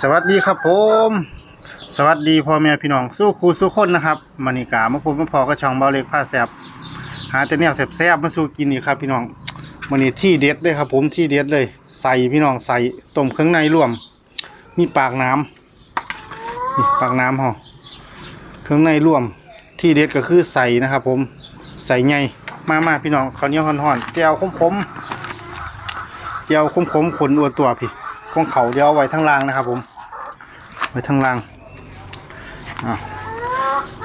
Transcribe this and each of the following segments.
สวัสดีครับผม สวัสดีพ่อแม่พี่น้องสู้ครูสู้คนนะครับมานิกามาพบมาพอก็ช่องเบาเล็กผ้าแสบหาแต่แนวแสบๆมาสู้กินอีกครับ พี่น้องมันนี้ที่เด็ดเลยครับ ผมที่เด็ดเลย ใส่พี่น้องใส่ต้มเครื่องในรวม มีปากน้ำนี่ปากน้ำห่อเครื่องในรวม ที่เด็ดก็คือใส่นะครับ ผมใส่ไงมามาพี่น้องข้าวเหนียวห่อนๆแจ่วขมๆแจ่วขมๆขนอวตัวพี่ ของเขาเดี๋ยวเอาไว้ทั้งล่างนะครับ ผม ไว้ทางล่างอะ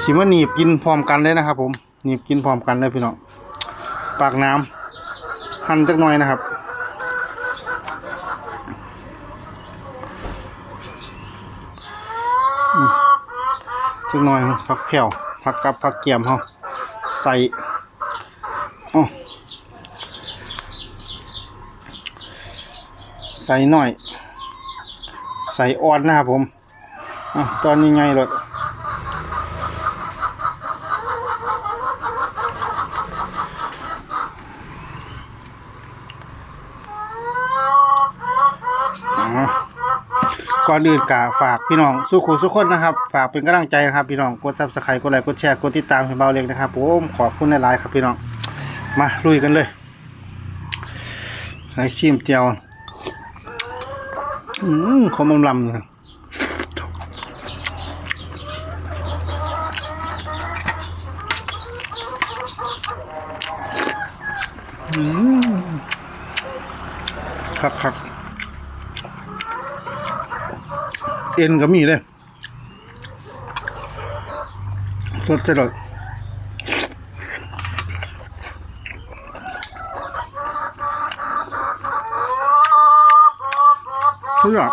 สิมาหนีบกินพร้อมกันเลยนะครับ ผมหนีบกินพร้อมกันเลยพี่น้องปากน้ำหั่นจักหน่อยนะครับจักหน่อยผักแผ่วผักกับผักเกียมเฮาใส่อ๋อ ใส่หน่อย ใส่อ่อนนะครับผมอตอนนี้ไงรถอะก่อนอื่นกะฝากพี่น้องสู้ครูสู้คนนะครับ ฝากเป็นกำลังใจนะครับพี่น้องกดซับสไครต์กดไลค์กดแชร์กดติดตามให้เบาเล็กนะครับผมขอบคุณหลายๆครับพี่น้องมาลุยกันเลยใส่ซีมเจียว อืมขมลำเลยอืมคักคักเอ็นก็มีเลยสดจะเลย ทุกอย่าง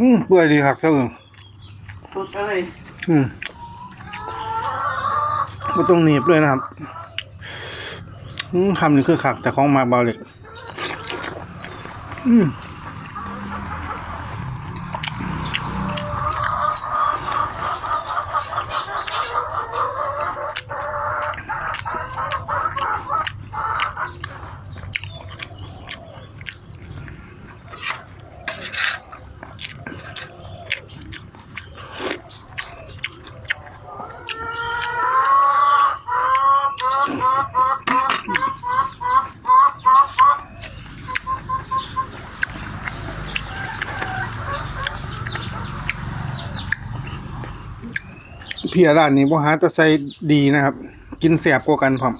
อืมเปื่อยดีครับเจ้าเอิงสุดอะไรอืมก็ต้องหนีบด้วยนะครับอืมคำนี้คือขักแต่ของมาเบาเล็กอืม เพียร้านนี้บ่หาแตะใส่ดีนะครับ กินแสบกว่ากันพร้อม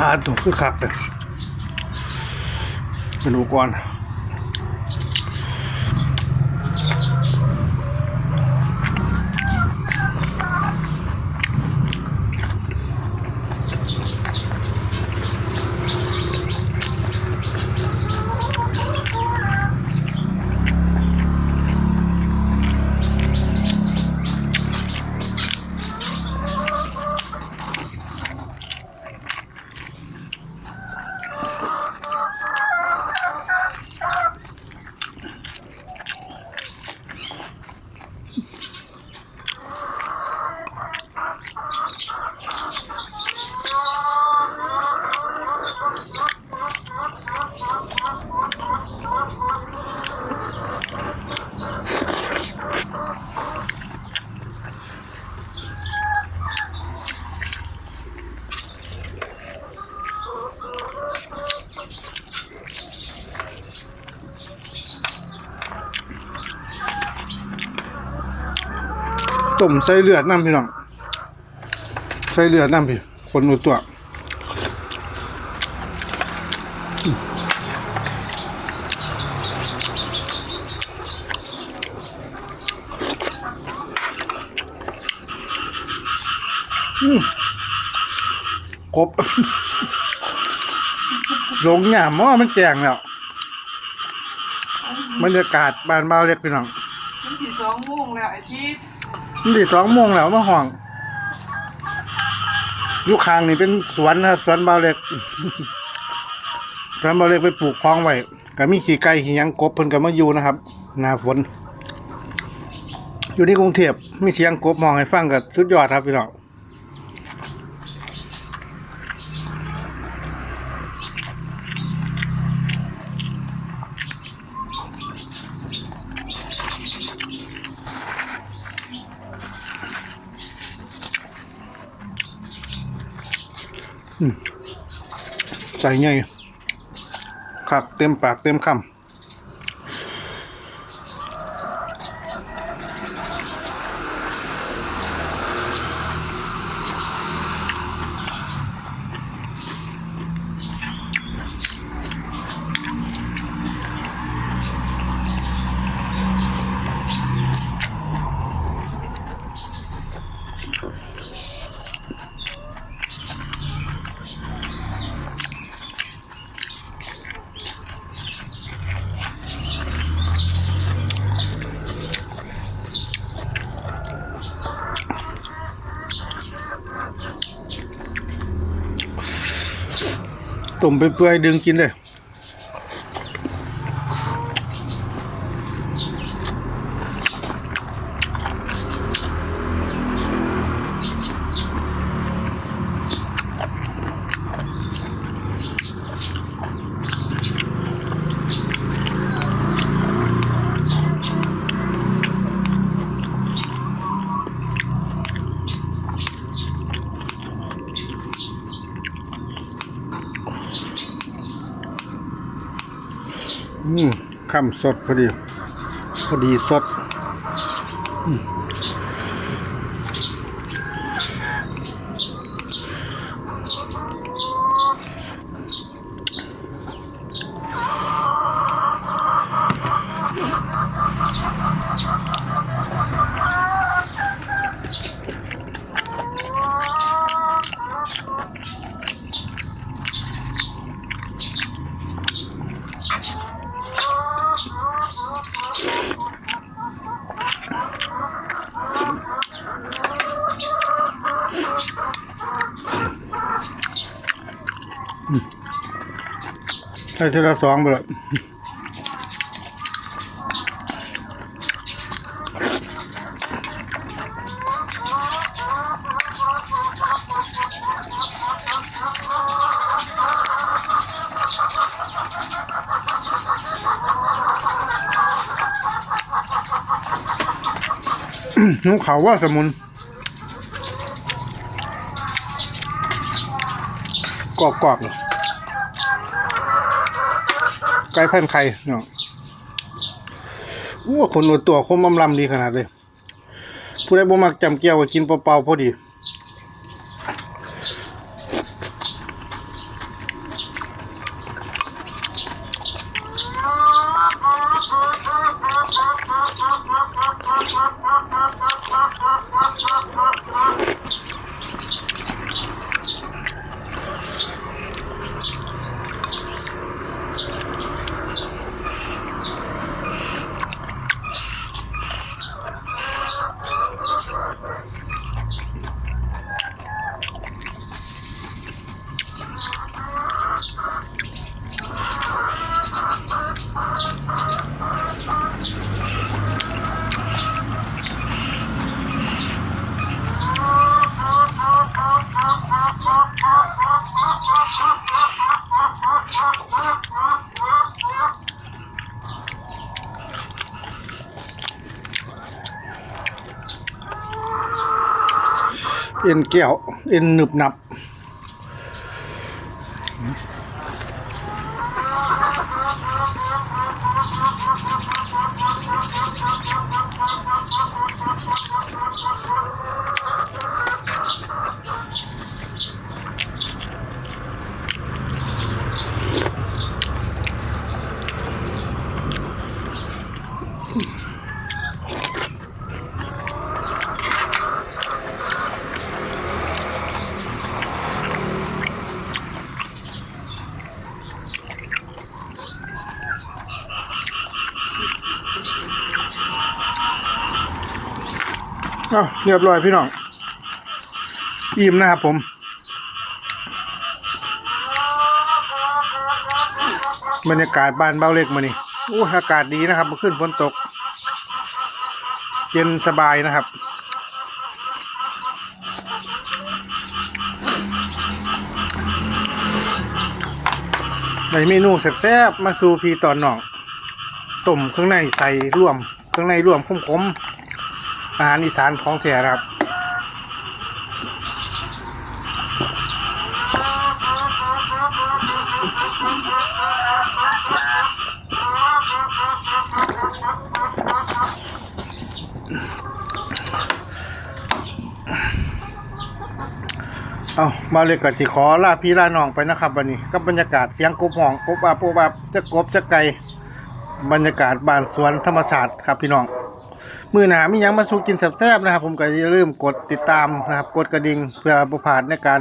หาตัวคือคักเลยไปดูก่อน ต้มใส่เลือดน้ำพี่น้องใส่เลือดน้ำพี่คนอุตัวครบลงหยามว่ามันแจงแล้วบรรยากาศบ้านเบาเล็กพี่น้องมันที่สองโมงแล้วไอ้ที่ มันที่สองโมงแล้วมาห่องอยุคางนี่เป็นสวนนะครับ สวนเบาเล็ก สวนเบาเล็กไปปลูกคลองไว้ก็มีขี่ไก่ขี่หยังกบเพิ่นก็มาอยู่นะครับหน้าฝนอยู่นี่กรุงเทพมีเสียงกบมองให้ฟังกับสุดยอดครับพี่น้อง ใส่ไงคักเต็มปากเต็มคำ ต้มไปเปื่อยๆดึงกินเลย อืม คำสดพอดี พอดีสด ใช่เทละสองไปละนุ้เขาว่าสมุนกรอบๆเหรอ ไก่พันไข่เนาะอู้คนหนวดตัวคมอำลำดีขนาดเลย ผู้ใดบ่มักจำเกียวก็กินเปล่าๆพอดี เอ็นแก้ว เอ็นหนึบหนับ Mm-hmm. อาเรียบร้อยพี่น้องอิ่มนะครับผมบรรยากาศบ้านเบ้าเล็กมานี่อู้อากาศดีนะครับมื่อคืนฝนตก เย็นสบายนะครับ ในเมนูแซ่บๆมาสูพีตอนหนองต้มเครื่องในใส่ร่วมเครื่องในร่วมขมๆ อาหารอีสานของแท้นะครับเอามาเลยกับที่ขอลาพี่ลาน้องไปนะครับวันนี้กับบรรยากาศเสียงกบห้องกบอาบกบอาบจะกบจะไก่บรรยากาศบ้านสวนธรรมศาสตร์ครับพี่น้อง มือหนามียังมาสู้กินแซ่บๆนะครับ ผมก็อย่าลืมกดติดตามนะครับ กดกระดิ่งเพื่อประพานในการ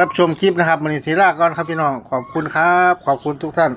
รับชมคลิปนะครับมันนี้สีลาก่อนครับพี่น้องขอบคุณครับ ขอบคุณทุกท่าน